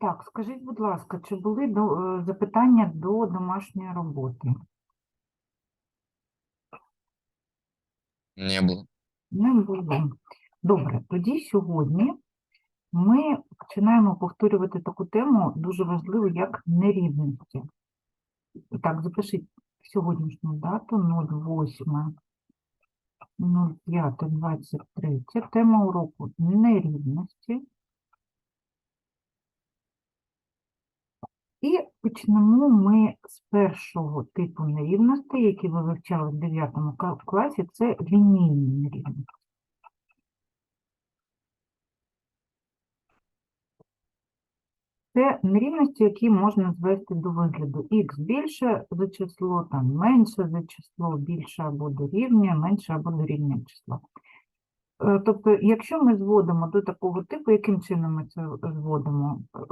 Так, скажіть, будь ласка, чи були до, е, запитання до домашньої роботи? Не було. Не було. Добре, тоді сьогодні ми починаємо повторювати таку тему дуже важливу, як нерівності. І так, запишіть сьогоднішню дату 08 05 23. Тема уроку нерівності. І почнемо ми з першого типу нерівностей, які ви вивчали в 9 класі, це лінійні нерівності. Це нерівності, які можна звести до вигляду х більше за число, там менше за число, більше або дорівнює, менше або дорівнює число. Е, Тобто, якщо ми зводимо до такого типу, яким чином ми це зводимо? Е,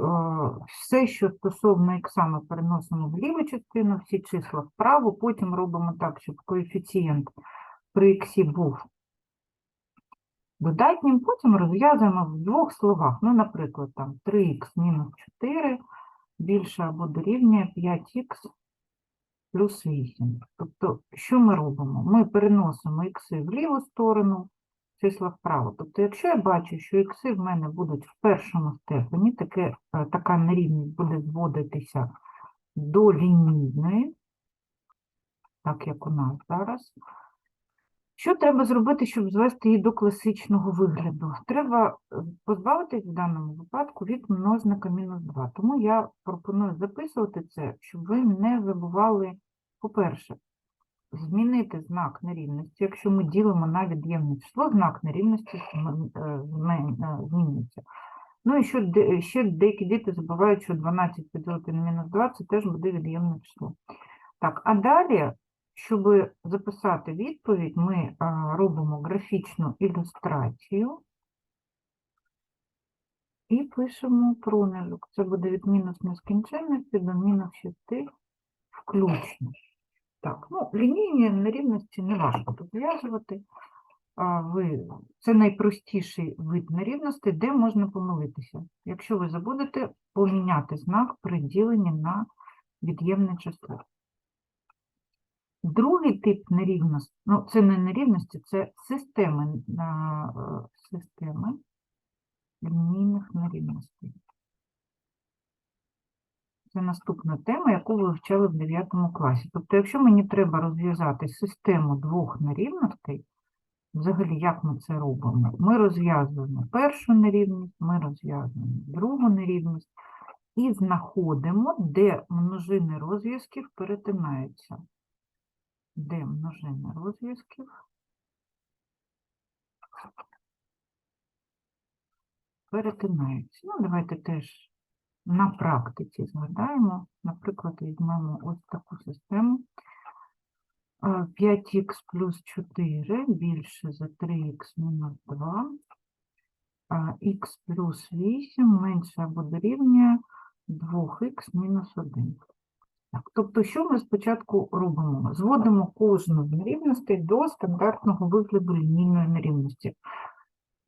Все, що стосовно х, ми переносимо в ліву частину, всі числа вправо, потім робимо так, щоб коефіцієнт при х був додатнім, потім розв'язуємо в двох словах. Ну, наприклад, там 3х мінус 4 більше або дорівнює 5х плюс 8. Тобто, що ми робимо? Ми переносимо х в ліву сторону, числа вправо. Тобто, якщо я бачу, що ікси в мене будуть в першому степені, таке, е, така нерівність буде зводитися до лінійної, так як у нас зараз. Що треба зробити, щоб звести її до класичного вигляду? Треба е, позбавитись в даному випадку від множника мінус 2. Тому я пропоную записувати це, щоб ви не забували, по-перше, змінити знак нерівності. Якщо ми ділимо на від'ємне число, знак нерівності е, е, змінюється. Ну і що ще деякі діти забувають, що 12 поділити на мінус 2 це теж буде від'ємне число. Так, а далі, щоб записати відповідь, ми е, робимо графічну ілюстрацію і пишемо проміжок. Це буде від мінус нескінченності до мінус 6 включно. Так, ну, лінійні нерівності не важко розв'язувати. А, Ви, це найпростіший вид нерівності, де можна помилитися. Якщо ви забудете поміняти знак при діленні на від'ємне число. Другий тип нерівності, ну це не нерівності, це системи, системи лінійних нерівностей. Це наступна тема, яку ви вивчали в 9 класі. Тобто, якщо мені треба розв'язати систему двох нерівностей, взагалі, як ми це робимо? Ми розв'язуємо першу нерівність, ми розв'язуємо другу нерівність і знаходимо, де множини розв'язків перетинаються. Де множини розв'язків перетинаються. Ну, давайте теж на практиці згадаємо. Наприклад, візьмемо ось таку систему. 5х плюс 4 більше за 3х мінус 2. а Х плюс 8 менше або дорівнює 2х мінус 1. Так, тобто, що ми спочатку робимо? Зводимо кожну з нерівностей до стандартного вигляду лінійної нерівності.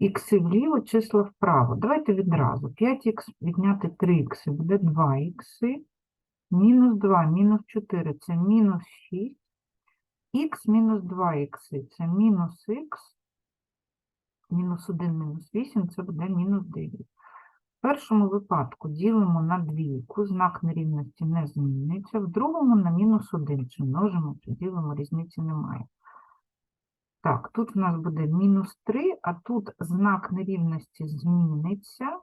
Ікси вліво, числа вправо. Давайте відразу. 5х відняти 3х буде 2х. Мінус 2, мінус 4 це мінус 6. Х мінус 2х це мінус х. Мінус 1, мінус 8 це буде мінус 9. В першому випадку ділимо на двійку, знак нерівності не змінюється. В другому на мінус 1. Чи множимо, чи ділимо, різниці немає. Так, тут у нас буде мінус 3, а тут знак нерівності зміниться.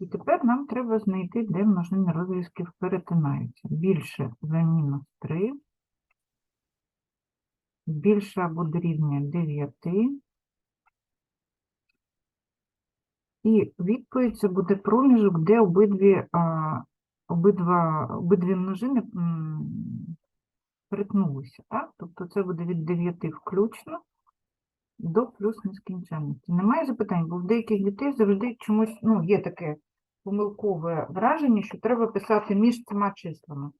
І тепер нам треба знайти, де множини розв'язків перетинаються. Більше за мінус 3, більше або дорівнює 9. І відповідь це буде проміжок, де обидві, обидва, обидві множини перетнулися. Так? Тобто це буде від 9 включно до плюс нескінченності. Немає запитань, бо в деяких дітей завжди чомусь ну, є таке помилкове враження, що треба писати між цими числами.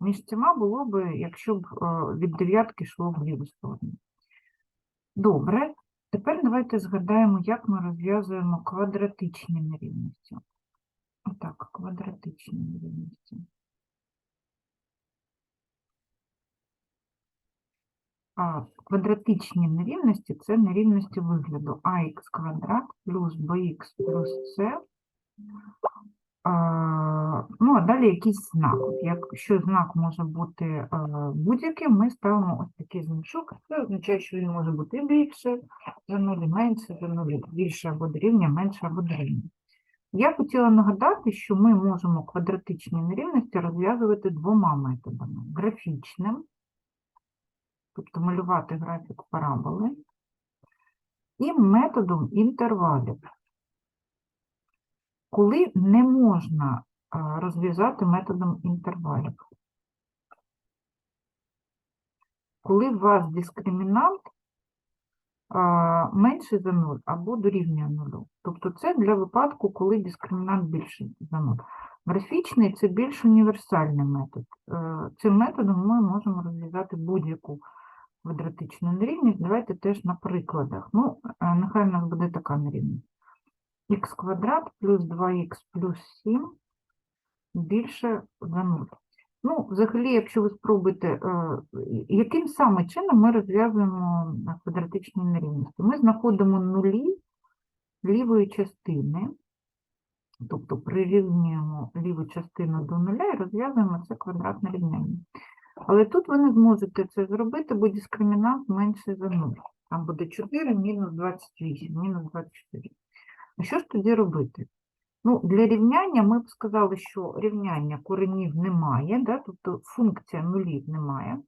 Між цими було б, якщо б е, від дев'ятки йшло в ліву сторону. Добре, тепер давайте згадаємо, як ми розв'язуємо квадратичні нерівності. Так, квадратичні нерівності. А квадратичні нерівності це нерівності вигляду ах квадрат плюс bx плюс c. Ну, а далі якийсь знак. Якщо знак може бути е, будь-яким, ми ставимо ось такий значок. Це означає, що він може бути більше за 0, і менше за 0, більше або дорівнює, менше або дорівнює. Я хотіла нагадати, що ми можемо квадратичні нерівності розв'язувати двома методами: графічним, тобто малювати графік параболи, і методом інтервалів, коли не можна розв'язати методом інтервалів. Коли у вас дискримінант менший за 0 або дорівнює 0. Тобто це для випадку, коли дискримінант більший за 0. Графічний це більш універсальний метод. Е, Цим методом ми можемо розв'язати будь-яку квадратичну нерівність. Давайте теж на прикладах. Ну, е, нехай в нас буде така нерівність. х квадрат плюс 2х плюс 7 більше за 0. Ну, взагалі, якщо ви спробуєте, е, яким саме чином ми розв'язуємо квадратичні нерівності? Ми знаходимо нулі лівої частини, тобто прирівнюємо ліву частину до нуля і розв'язуємо це квадратне рівняння. Але тут ви не зможете це зробити, бо дискримінант менший за 0. Там буде 4 мінус 28, мінус 24. А що ж тоді робити? Ну, для рівняння ми б сказали, що рівняння коренів немає, да? тобто функція нулів немає.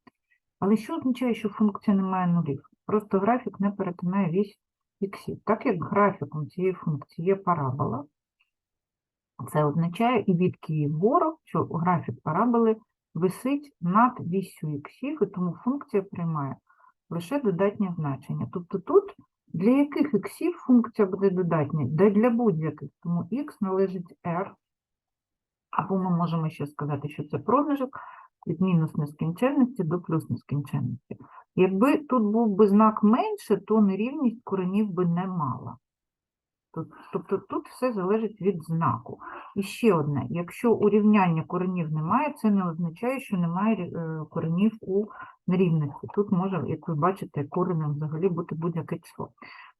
Але що означає, що функція не має нулів? Просто графік не перетинає вісь іксів. Так як графіком цієї функції є парабола, це означає і відки і вгору, що графік параболи висить над віссю іксів, і тому функція приймає лише додатнє значення. Тобто тут для яких іксів функція буде додатня? Да для будь-яких, тому х належить r, або ми можемо ще сказати, що це проміжок від мінус нескінченності до плюс нескінченності. Якби тут був би знак менше, то нерівність коренів би не мала. Тобто тут все залежить від знаку. І ще одне, якщо у рівняння коренів немає, це не означає, що немає е, коренів у нерівності. Тут може, як ви бачите, коренем взагалі бути будь-яке число.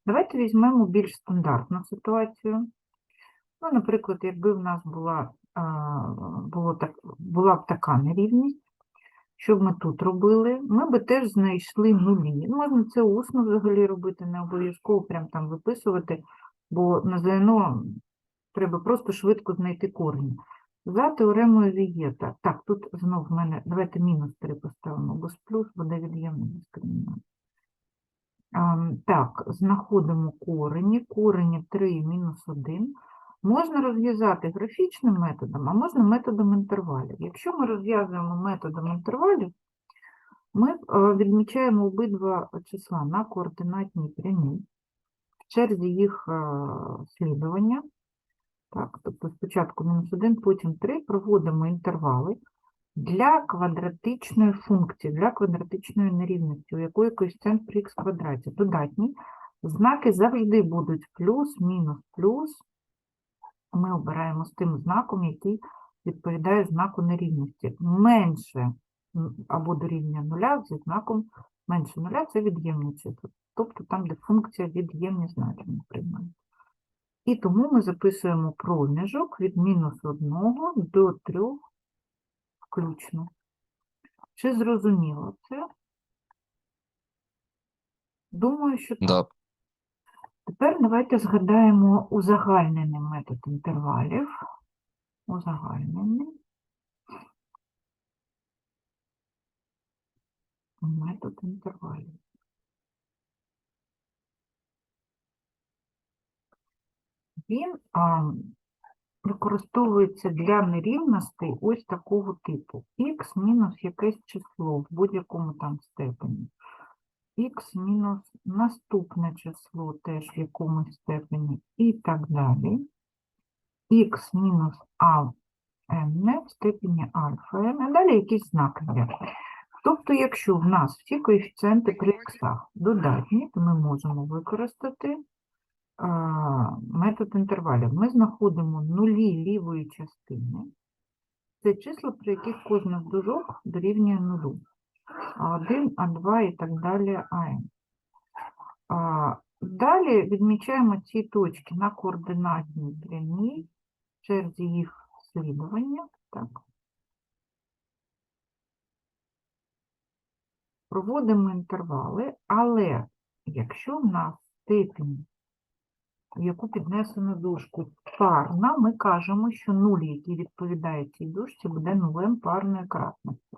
Давайте візьмемо більш стандартну ситуацію. Ну, наприклад, якби в нас була, було так, була б така нерівність, що б ми тут робили? Ми би теж знайшли нулі. Ну, Можна це усно взагалі робити, не обов'язково прям там виписувати, бо на ЗНО треба просто швидко знайти корені. За теоремою Вієта. Так, тут знов в мене, давайте мінус 3 поставимо, бо з плюс буде від'ємний дискримінант. Ам, Так, знаходимо корені. Корені 3 мінус 1. Можна розв'язати графічним методом, а можна методом інтервалів. Якщо ми розв'язуємо методом інтервалів, ми е, відмічаємо обидва числа на координатній прямій черзі їх е, слідування. Так, тобто спочатку мінус 1, потім 3, проводимо інтервали для квадратичної функції, для квадратичної нерівності, у якої коефіцієнт при х квадраті додатній. Знаки завжди будуть плюс, мінус, плюс. Ми обираємо з тим знаком, який відповідає знаку нерівності. Менше або дорівнює нуля зі знаком менше нуля це від'ємні числа. Тобто там, де функція від'ємні значення приймає. І тому ми записуємо проміжок від мінус 1 до 3 включно. Чи зрозуміло це? Думаю, що так. Да. Тепер давайте згадаємо узагальнений метод інтервалів. Узагальнений. Метод інтервалів. Він а, використовується для нерівностей ось такого типу. х мінус якесь число в будь-якому там степені. х мінус наступне число теж в якомусь степені і так далі. х мінус а в степені альфа а далі якийсь знак є. Тобто, якщо в нас всі коефіцієнти при х додатні, то ми можемо використати а, метод інтервалів. Ми знаходимо нулі лівої частини. Це числа, при яких кожна з дужок дорівнює нулю. А1, А2 і так далі АН. А, Далі відмічаємо ці точки на координатній прямій в черзі їх слідування. Так. Проводимо інтервали, але якщо в нас степінь, в яку піднесено дужку, парна, ми кажемо, що нуль, який відповідає цій дужці, буде нулем парної кратності.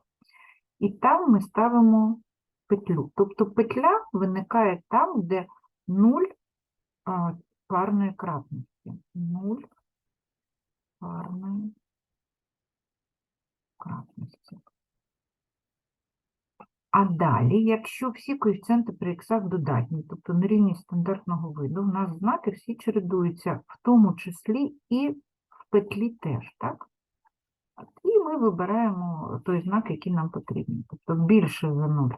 І там ми ставимо петлю. Тобто петля виникає там, де нуль парної кратності. Нуль парної кратності. А далі, якщо всі коефіцієнти при іксах додатні, тобто на рівні стандартного виду, у нас знаки всі чередуються, в тому числі і в петлі теж, так? І ми вибираємо той знак, який нам потрібен. Тобто більше за 0,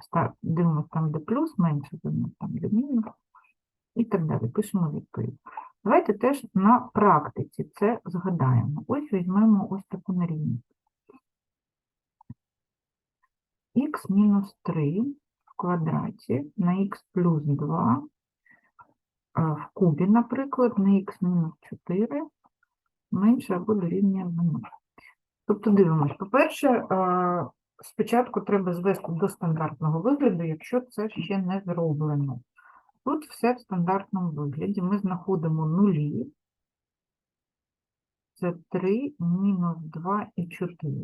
дивимося там, де плюс, менше за 0, там, де мінус, і так далі. Пишемо відповідь. Давайте теж на практиці це згадаємо. Ось візьмемо ось таку нерівність. Х мінус 3 в квадраті на х плюс 2 в кубі, наприклад, на х мінус 4 менше або дорівнює 0. Тобто дивимось, по-перше, спочатку треба звести до стандартного вигляду, якщо це ще не зроблено. Тут все в стандартному вигляді. Ми знаходимо нулі. Це 3, мінус 2 і 4.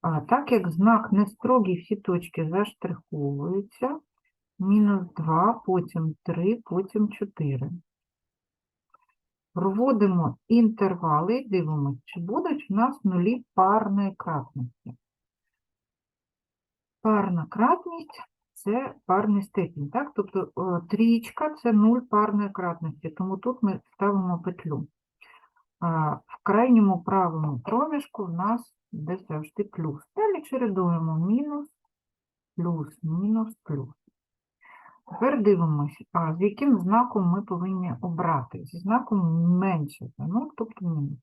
А так як знак не строгий, всі точки заштриховуються. Мінус 2, потім 3, потім 4. Проводимо інтервали і дивимося, чи будуть в нас нулі парної кратності. Парна кратність це парний степінь, так? Тобто о, трієчка – це нуль парної кратності, тому тут ми ставимо петлю. В крайньому правому проміжку в нас де завжди плюс. Далі чередуємо мінус, плюс, мінус, плюс. Тепер дивимося, з яким знаком ми повинні обрати? Зі знаком менше за 0, тобто мінус.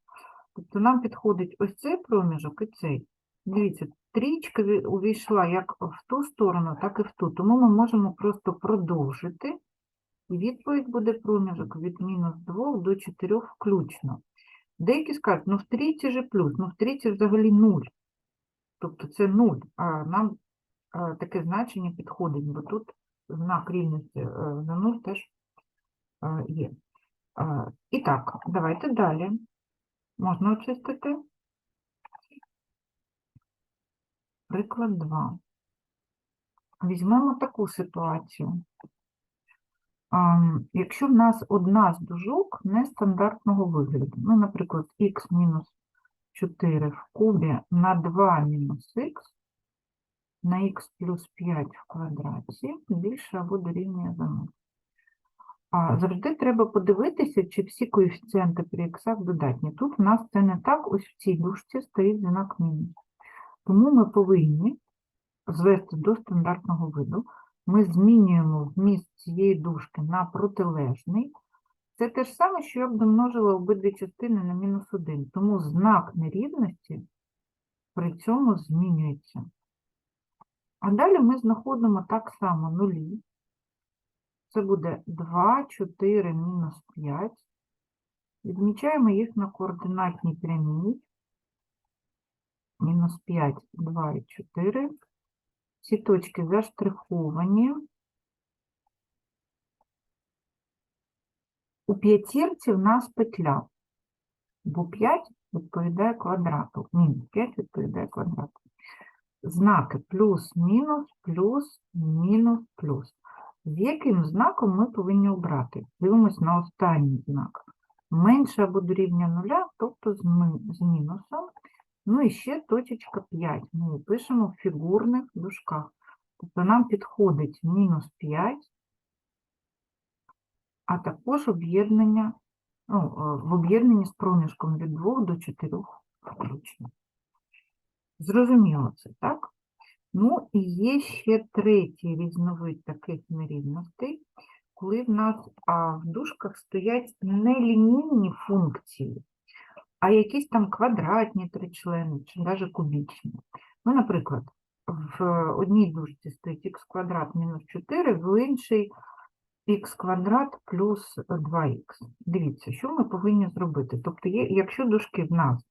Тобто нам підходить ось цей проміжок і цей. Дивіться, трічка увійшла як в ту сторону, так і в ту. Тому ми можемо просто продовжити. І відповідь буде проміжок від мінус 2 до 4 включно. Деякі скажуть, ну в трійці же плюс, ну в трійці взагалі 0. Тобто це 0, а нам таке значення підходить, бо тут знак рівності е, за 0 теж е, є. І так, давайте далі. Можна очистити. Приклад 2. Візьмемо таку ситуацію. Якщо в нас одна з дужок нестандартного вигляду, ну, наприклад, х мінус 4 в кубі на 2 мінус х на х плюс 5 в квадраті більше або дорівнює за 0. А завжди треба подивитися, чи всі коефіцієнти при х додатні. Тут в нас це не так, ось в цій дужці стоїть знак мінус. Тому ми повинні звести до стандартного виду. Ми змінюємо вміст цієї дужки на протилежний. Це те ж саме, що я б домножила обидві частини на мінус 1. Тому знак нерівності при цьому змінюється. А далі ми знаходимо так само нулі. Це буде 2, 4, мінус 5. Відмічаємо їх на координатній прямій. Мінус 5, 2 і 4. Ці точки заштриховані. У п'ятірці в нас петля, бо 5 відповідає квадрату. Мінус 5 відповідає квадрату. Знаки плюс, мінус, плюс, мінус, плюс. З яким знаком ми повинні обрати? Дивимось на останній знак. Менше або дорівнює нуля, тобто з мінусом. Ну і ще точечка 5. Ми пишемо в фігурних дужках. Тобто нам підходить мінус 5, а також об'єднання, ну, е, в об'єднанні з проміжком від 2 до 4 включно. Зрозуміло це, так? Ну і є ще третій різновид таких нерівностей. коли в нас а, в дужках стоять не лінійні функції, а якісь там квадратні тричлени чи навіть кубічні. Ну, наприклад, в одній дужці стоїть х квадрат мінус 4, в іншій х квадрат плюс 2х. Дивіться, що ми повинні зробити. Тобто, якщо дужки в нас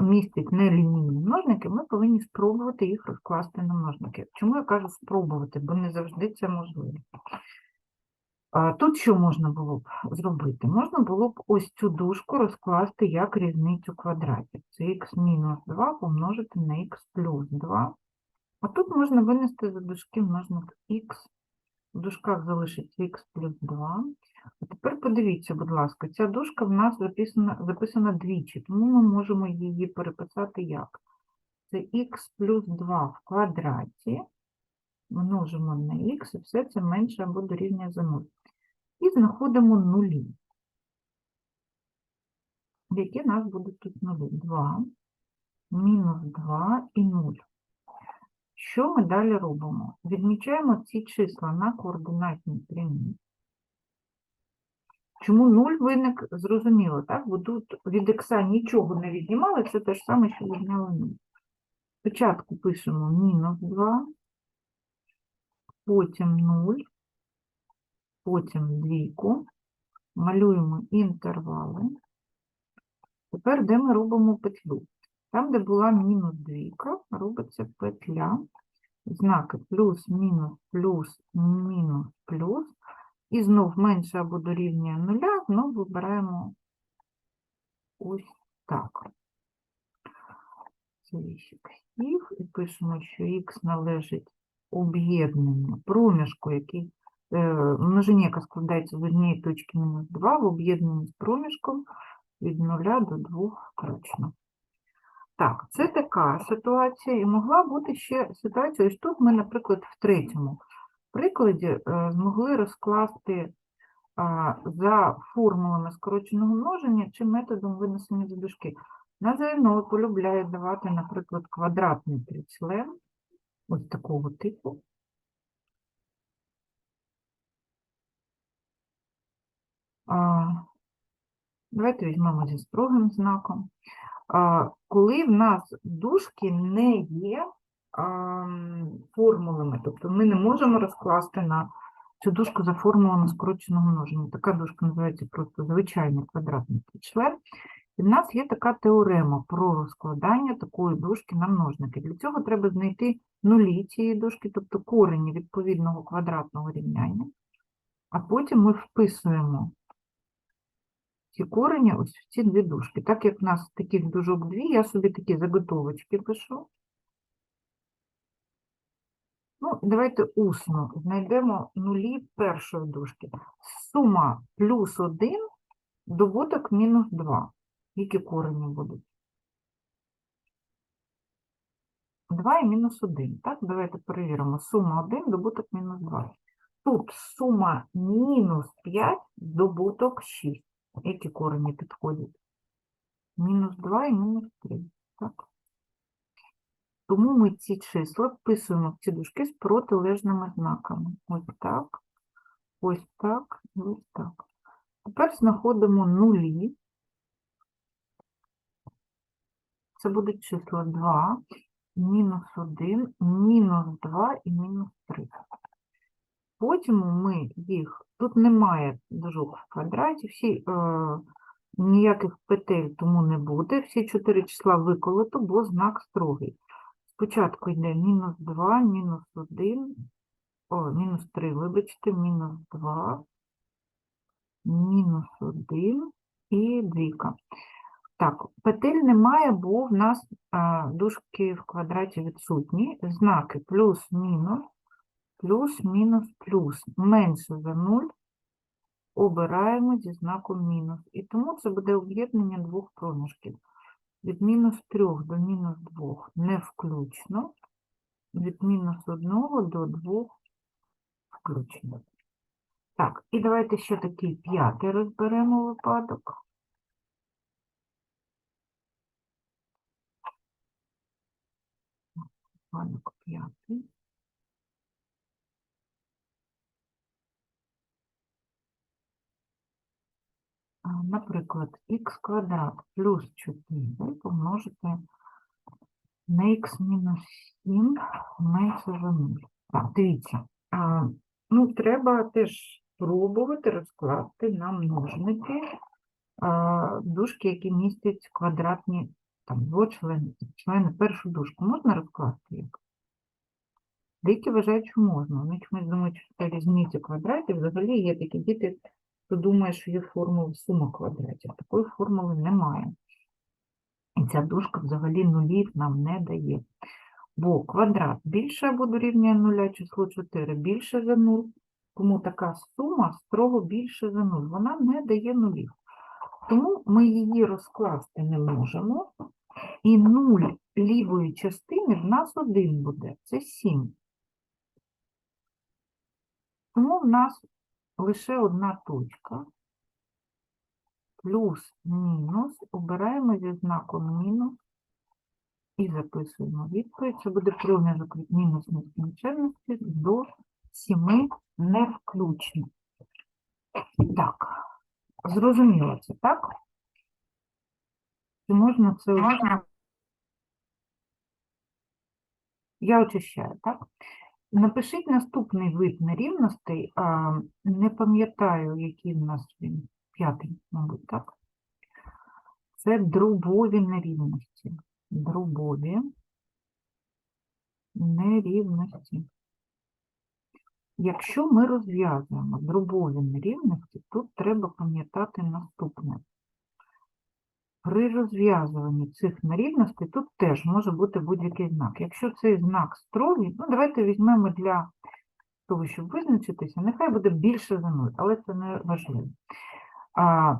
містять нелінійні множники, ми повинні спробувати їх розкласти на множники. Чому я кажу спробувати? Бо не завжди це можливо. Тут що можна було б зробити? Можна було б ось цю дужку розкласти як різницю квадратів. Це х мінус 2 помножити на х плюс 2. А тут можна винести за дужки множник х. В дужках залишиться х плюс 2. А тепер подивіться, будь ласка, ця дужка в нас записана, записана двічі, тому ми можемо її переписати як? Це х плюс 2 в квадраті множимо на х, і все це менше або дорівнює за 0. І знаходимо нулі. Які в нас будуть тут нулі? 2, мінус 2 і 0. Що ми далі робимо? Відмічаємо ці числа на координатній прямій. Чому 0 виник, зрозуміло, так? Бо тут від х нічого не віднімали, це те ж саме, що відняли 0. Спочатку пишемо мінус 2, потім 0, потім двійку, малюємо інтервали. Тепер, де ми робимо петлю? Там, де була мінус двійка, робиться петля, знаки плюс, мінус, плюс, мінус, плюс. І знов менше або дорівнює нуля, знов вибираємо ось так. Це х, і пишемо, що х належить об'єднанню проміжку, який е, множині, яка складається з однієї точки мінус 2, в об'єднанні з проміжком від 0 до 2 включно. Так, це така ситуація, і могла бути ще ситуація. Ось тут ми, наприклад, в третьому прикладі е, змогли розкласти за формулами скороченого множення чи методом винесення за дужки. На ЗНО полюбляє давати, наприклад, квадратний тричлен, ось такого типу. А, Давайте візьмемо зі строгим знаком. А, Коли в нас дужки не є ам, формулами, тобто ми не можемо розкласти на цю дужку за формулами скороченого множення. Така дужка називається просто звичайний квадратний член. І в нас є така теорема про розкладання такої дужки на множники. Для цього треба знайти нулі цієї дужки, тобто корені відповідного квадратного рівняння, а потім ми вписуємо ці корені ось в ці дві дужки. Так як в нас таких дужок дві, я собі такі заготовочки пишу. Ну, давайте усно знайдемо нулі першої дужки. Сума плюс 1, добуток мінус 2. Які корені будуть? 2 і мінус 1. Так, давайте перевіримо. Сума 1, добуток мінус 2. Тут сума мінус 5, добуток 6. Які корені підходять? Мінус 2 і мінус 3. Так. Тому ми ці числа вписуємо в ці дужки з протилежними знаками. Ось так, ось так і ось так. Тепер знаходимо нулі. Це будуть числа 2, мінус 1, мінус 2 і мінус 3. Потім ми їх, тут немає дужок в квадраті, всі, е, ніяких петель тому не буде. Всі чотири числа виколото, бо знак строгий. Спочатку йде мінус 2, мінус 1, о, мінус 3, вибачте, мінус 2, мінус 1 і двійка. Так, петель немає, бо в нас а, дужки в квадраті відсутні. Знаки плюс, мінус, плюс, мінус, плюс. Менше за 0 обираємо зі знаком мінус. І тому це буде об'єднання двох проміжків. Від мінус 3 до мінус 2 не включно, від мінус 1 до 2 включно. Так, і давайте ще такий п'ятий розберемо випадок. малюнок п'ятий. Наприклад, х квадрат плюс 4 помножити на х мінус 7 мається за 0. Дивіться, а, ну, треба теж пробувати розкласти на множники а, дужки, які містять квадратні там, двочлени, члени першу дужку. Можна розкласти як? Деякі вважають, що можна. Вони чомусь думають, що це різниця квадратів. Взагалі є такі діти, хто думає, що є формула сума квадратів. Такої формули немає. І ця дужка взагалі нулів нам не дає. Бо квадрат більше або дорівнює нуля, число 4 більше за 0. Тому така сума строго більше за 0. Вона не дає нулів. Тому ми її розкласти не можемо. І 0 лівої частини в нас один буде. Це 7. Тому в нас лише одна точка. Плюс, мінус. Обираємо зі знаком мінус. І записуємо відповідь. Це буде проміжок від мінус нескінченності до 7 не включно. Так, зрозуміло це, так? Чи можна це можна? Я очищаю, так? Напишіть наступний вид нерівностей. А, не пам'ятаю, який в нас він. П'ятий, мабуть, так? Це дробові нерівності. Дробові нерівності. Якщо ми розв'язуємо дробові нерівності, тут треба пам'ятати наступне. При розв'язуванні цих нерівностей тут теж може бути будь-який знак. Якщо цей знак строгий, ну давайте візьмемо для того, щоб визначитися, нехай буде більше за 0, але це не важливо. А,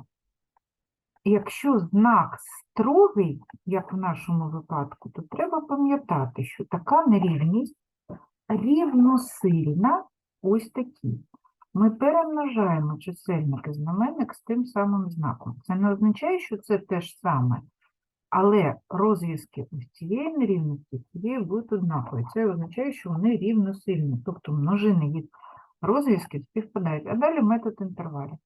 якщо знак строгий, як в нашому випадку, то треба пам'ятати, що така нерівність рівносильна ось такі. Ми перемножаємо чисельник і знаменник з тим самим знаком. Це не означає, що це те ж саме, але розв'язки ось цієї нерівності цієї будуть однакові. Це означає, що вони рівносильні, тобто множини їх розв'язків співпадають. А далі метод інтервалів.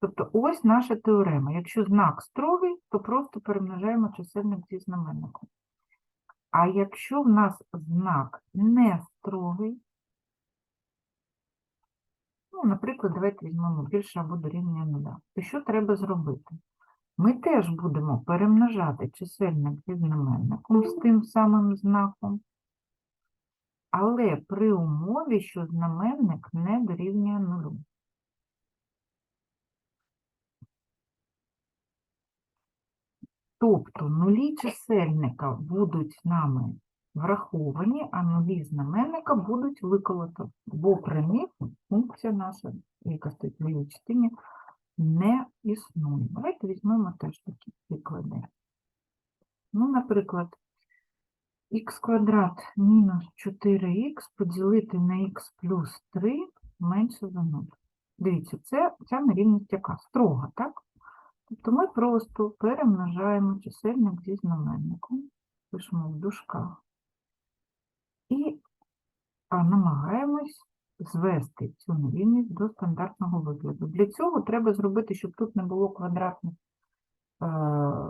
Тобто ось наша теорема. Якщо знак строгий, то просто перемножаємо чисельник зі знаменником. А якщо в нас знак не строгий, ну, наприклад, давайте візьмемо більше або дорівнює нуля, то що треба зробити? Ми теж будемо перемножати чисельник зі знаменником з тим самим знаком, але при умові, що знаменник не дорівнює нулю. Тобто нулі чисельника будуть нами враховані, а нулі знаменника будуть виколото, бо при них функція наша, яка стоїть в лівій частині, не існує. Давайте візьмемо теж такі приклади. Ну, наприклад, х квадрат мінус 4х поділити на х плюс 3 менше за 0. Дивіться, це, ця нерівність яка? Строга, так? Тобто ми просто перемножаємо чисельник зі знаменником, пишемо в дужках, і намагаємось звести цю нерівність до стандартного вигляду. Для цього треба зробити, щоб тут не було квадратних, е,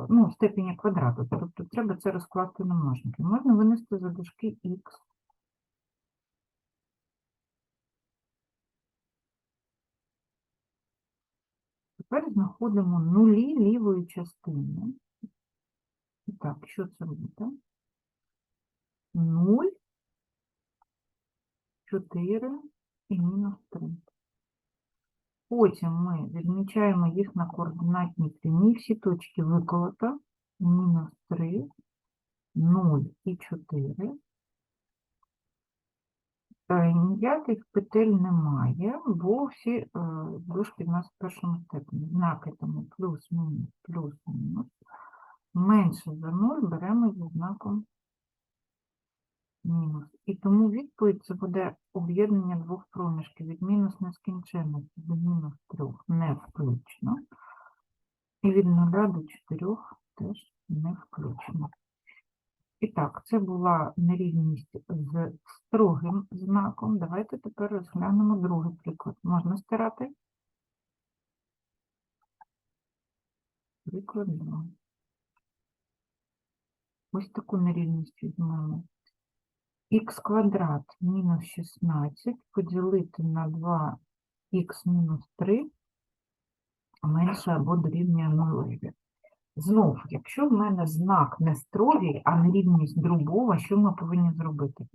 ну, степені квадрату. Тобто треба це розкласти на множники. Можна винести за дужки х. Тепер знаходимо нулі лівої частини. І Так, що це буде? 0, 4 і мінус 3. Потім ми відмічаємо їх на координатній прямій. Всі точки виколота. Мінус 3, 0 і 4. Е, Ніяких петель немає, бо всі дужки в нас в першому степені. Знаки тому плюс-мінус, плюс-мінус. Менше за 0 беремо зі знаком мінус. І тому відповідь це буде об'єднання двох проміжків від мінус нескінченності до мінус 3 не включно. І від 0 до 4 теж не включно. І так, це була нерівність з строгим знаком. Давайте тепер розглянемо другий приклад. Можна стирати? Приклад 2. Ось таку нерівність візьмемо. Х квадрат мінус 16 поділити на 2х мінус 3 менше або дорівнює нулеві. Знов, якщо в мене знак не строгий, а нерівність дробова, що ми повинні зробити?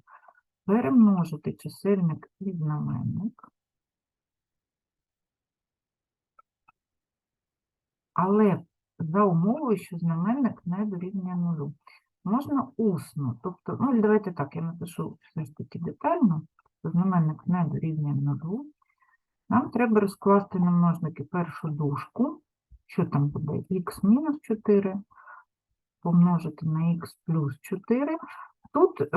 Перемножити чисельник і знаменник. Але за умовою, що знаменник не дорівнює нулю. Можна усно, тобто, ну давайте так, я напишу все ж таки детально, знаменник не дорівнює нулю. Нам треба розкласти на множники першу дужку, що там буде х мінус 4, помножити на х плюс 4. Тут е,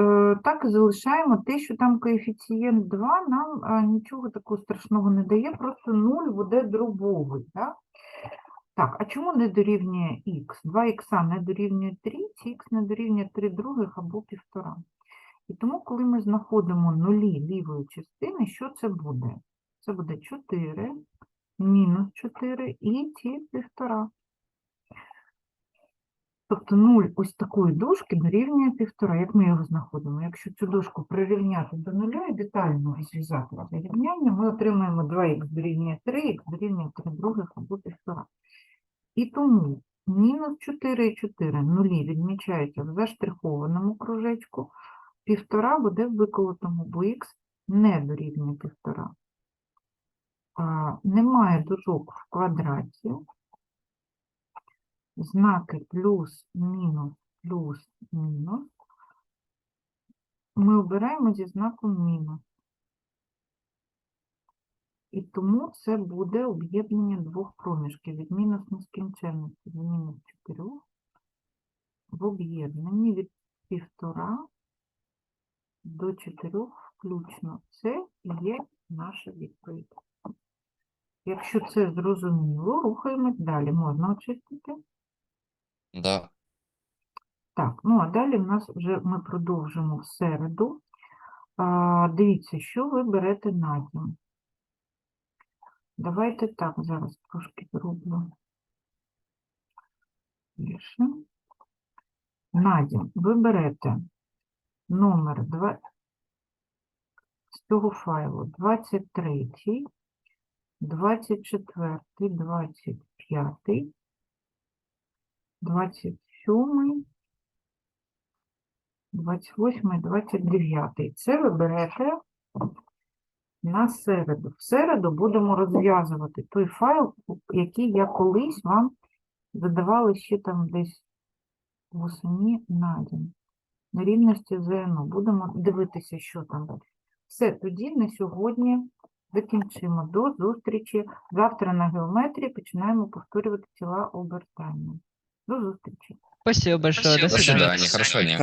так і залишаємо те, що там коефіцієнт 2 нам е, нічого такого страшного не дає, просто 0 буде дробовий. Так? Так, а чому не дорівнює х? 2х не дорівнює 3, х не дорівнює 3 других або півтора. І тому, коли ми знаходимо нулі лівої частини, що це буде? Це буде 4, мінус 4 і ці півтора. Тобто 0 ось такої дужки дорівнює півтора. Як ми його знаходимо? Якщо цю дужку прирівняти до нуля і детально розв'язати рівняння, ми отримаємо 2х дорівнює 3, х дорівнює 3 других або півтора. І тому мінус 4 і 4 нулі відмічаються в заштрихованому кружечку, півтора буде в виколотому, бо х не дорівнює півтора. А, Немає дужок в квадраті. Знаки плюс, мінус, плюс, мінус. Ми обираємо зі знаком мінус. І тому це буде об'єднання двох проміжків від мінус нескінченності до мінус 4 в об'єднанні від півтора до 4 включно. Це і є наша відповідь. Якщо це зрозуміло, рухаємось далі. Можна очистити? Да. Так, ну а далі в нас вже ми продовжимо в середу. А, дивіться, що ви берете на дім. Давайте так, зараз трошки зроблю. Більше. На дім ви берете номер 2 з цього файлу 23, 24, 25, 27, 28, 29. Це ви берете на середу. В середу будемо розв'язувати той файл, який я колись вам задавала ще там десь восені на день. На рівності ЗНО. Будемо дивитися, що там. Все, тоді на сьогодні закінчимо. До зустрічі. Завтра на геометрії починаємо повторювати тіла обертання. До зустрічі. Спасибо большое. До До свидания. свидания. Хорошего дня.